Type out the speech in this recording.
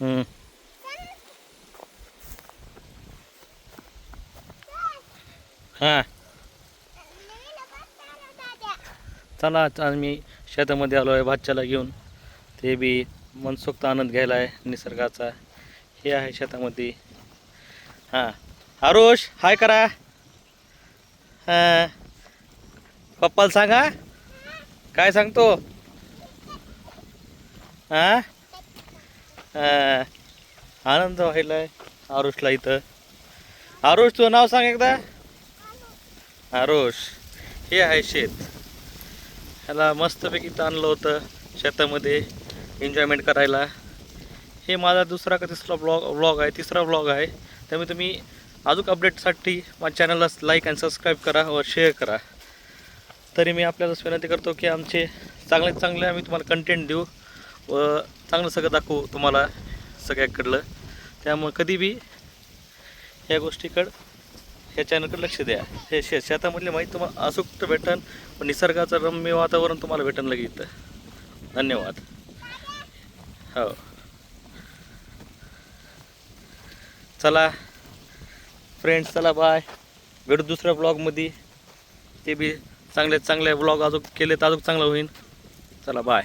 हम्म. हा. चला आज आम्ही शेतामध्ये आलो आहे भातच्याला घेऊन. ते बी मनसोक्त आनंद घ्यायला आहे निसर्गाचा. हे आहे शेतामध्ये. हां. आरुष हाय करा. हां. पप्पाला सांगा. काय सांगतो? हा आनंद व्हायला आहे आरुषला इथं. आरुष तुझं नाव सांग एकदा. आरुष हे आहे शेत. ह्याला मस्तपैकी इथं आणलं होतं शेतामध्ये एन्जॉयमेंट करायला. हे माझा दुसरा का तिसरा ब्लॉग ब्लॉग आहे तिसरा ब्लॉग आहे. त्यामुळे तुम्ही अजून अपडेटसाठी माझ्या चॅनलला लाईक अँड सबस्क्राईब करा व शेअर करा. तरी मी आपल्यालाच विनंती करतो की आमचे चांगले चांगले आम्ही तुम्हाला कंटेंट देऊ व चांगलं सगळं दाखवू तुम्हाला सगळ्याकडलं. त्यामुळे कधी बी ह्या गोष्टीकडं ह्या चॅनलकडे लक्ष द्या. हे शे शेतामधली माहिती तुम्हाला अचूक भेटन व निसर्गाचं रम्य वातावरण तुम्हाला भेटन लगेच. धन्यवाद. हो. चला. फ्रेंड्स चला बाय भेटू दुसऱ्या ब्लॉगमध्ये ते बी चांगले चांगले ब्लॉग अजून केले तर अजून चांगलं होईल चला बाय